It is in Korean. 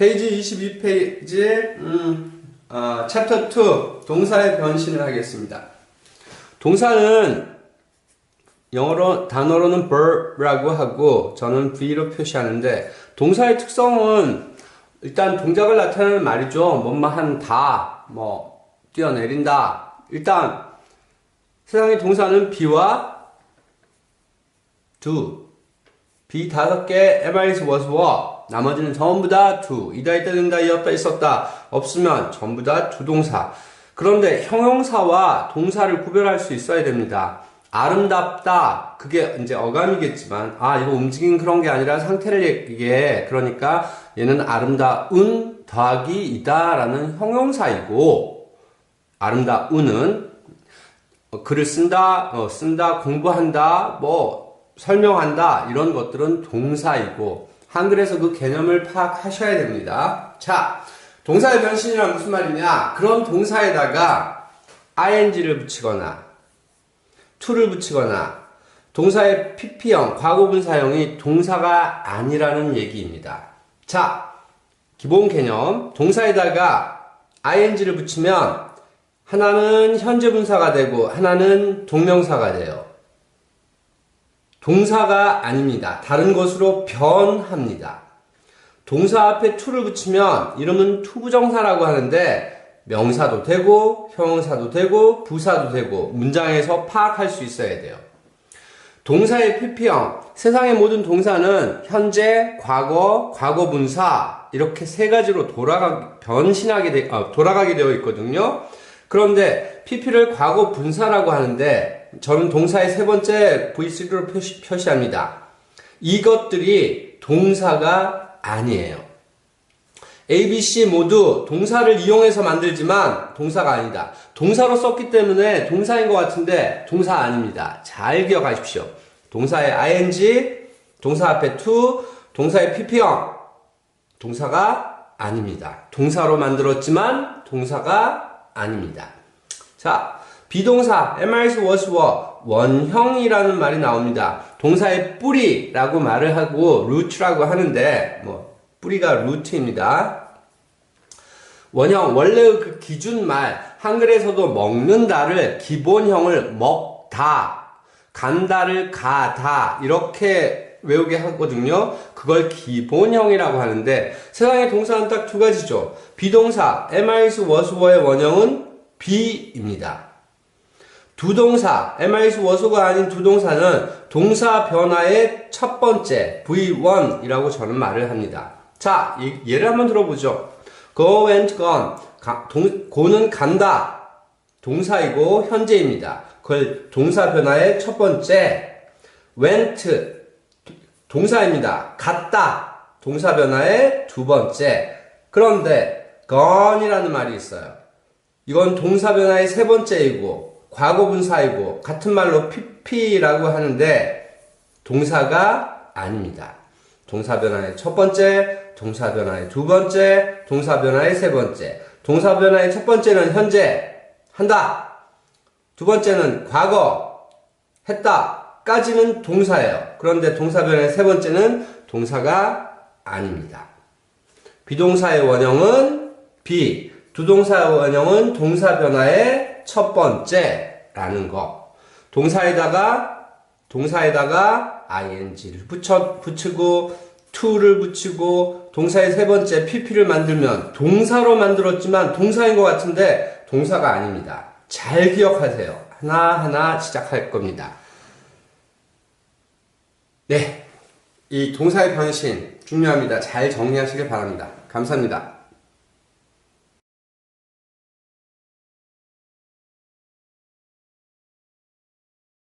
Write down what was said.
페이지 22페이지 음, 어, 챕터 2 동사의 변신을 하겠습니다. 동사는 영어로 단어로는 verb라고 하고 저는 v로 표시하는데 동사의 특성은 일단 동작을 나타내는 말이죠. 뭐뭐 한다, 뭐 뛰어내린다. 일단 세상의 동사는 be와 do, be 다섯 개, am, is, was, were. 나머지는 전부 다 do. 이다, 있다, 된다, 이었다, 있었다. 없으면 전부 다 두동사. 그런데 형용사와 동사를 구별할 수 있어야 됩니다. 아름답다. 그게 이제 어감이겠지만, 아, 이거 움직인 그런 게 아니라 상태를 얘기해. 그러니까 얘는 아름다운 더하기 이다라는 형용사이고, 아름다운은 어, 글을 쓴다, 어, 쓴다, 공부한다, 뭐, 설명한다, 이런 것들은 동사이고, 한글에서 그 개념을 파악하셔야 됩니다. 자, 동사의 변신이란 무슨 말이냐? 그런 동사에다가 ing를 붙이거나, to를 붙이거나, 동사의 pp형, 과거분사형이 동사가 아니라는 얘기입니다. 자, 기본 개념, 동사에다가 ing를 붙이면 하나는 현재 분사가 되고 하나는 동명사가 돼요. 동사가 아닙니다. 다른 것으로 변합니다. 동사 앞에 to를 붙이면 이름은 투부정사라고 하는데 명사도 되고 형용사도 되고 부사도 되고 문장에서 파악할 수 있어야 돼요. 동사의 pp형 세상의 모든 동사는 현재, 과거, 과거분사 이렇게 세 가지로 돌아가 변신하게 되, 아, 돌아가게 되어 있거든요. 그런데 pp를 과거 분사라고 하는데 저는 동사의 세 번째 V3로 표시, 표시합니다. 이것들이 동사가 아니에요. A, B, C 모두 동사를 이용해서 만들지만 동사가 아니다. 동사로 썼기 때문에 동사인 것 같은데 동사 아닙니다. 잘 기억하십시오. 동사의 ing, 동사 앞에 to, 동사의 pp형, 동사가 아닙니다. 동사로 만들었지만 동사가 아닙니다. 자, 비동사 MRS was were 원형이라는 말이 나옵니다. 동사의 뿌리라고 말을 하고 root라고 하는데 뭐 뿌리가 root입니다. 원형 원래의 그 기준 말 한글에서도 먹는다를 기본형을 먹다 간다를 가다 이렇게 외우게 하거든요. 그걸 기본형이라고 하는데 세상의 동사는 딱 두 가지죠. 비동사 MIS was were의 원형은 be입니다. 두 동사 MIS was가 아닌 두 동사는 동사 변화의 첫 번째 V1이라고 저는 말을 합니다. 자, 예를 한번 들어보죠. go and gone. 가, 동, go는 간다. 동사이고 현재입니다. 그걸 동사 변화의 첫 번째 went 동사입니다. 갔다. 동사 변화의 두 번째. 그런데 gone이라는 말이 있어요. 이건 동사 변화의 세 번째이고 과거 분사이고 같은 말로 pp라고 하는데 동사가 아닙니다. 동사 변화의 첫 번째, 동사 변화의 두 번째, 동사 변화의 세 번째. 동사 변화의 첫 번째는 현재 한다. 두 번째는 과거 했다. 까지는 동사예요. 그런데 동사 변화의 세 번째는 동사가 아닙니다. 비동사의 원형은 be, 두동사의 원형은 동사 변화의 첫 번째라는 거. 동사에다가 동사에다가 ing를 붙여 붙이고 to를 붙이고 동사의 세 번째 pp를 만들면 동사로 만들었지만 동사인 것 같은데 동사가 아닙니다. 잘 기억하세요. 하나하나 시작할 겁니다. 네. 이 동사의 변신 중요합니다. 잘 정리하시길 바랍니다. 감사합니다.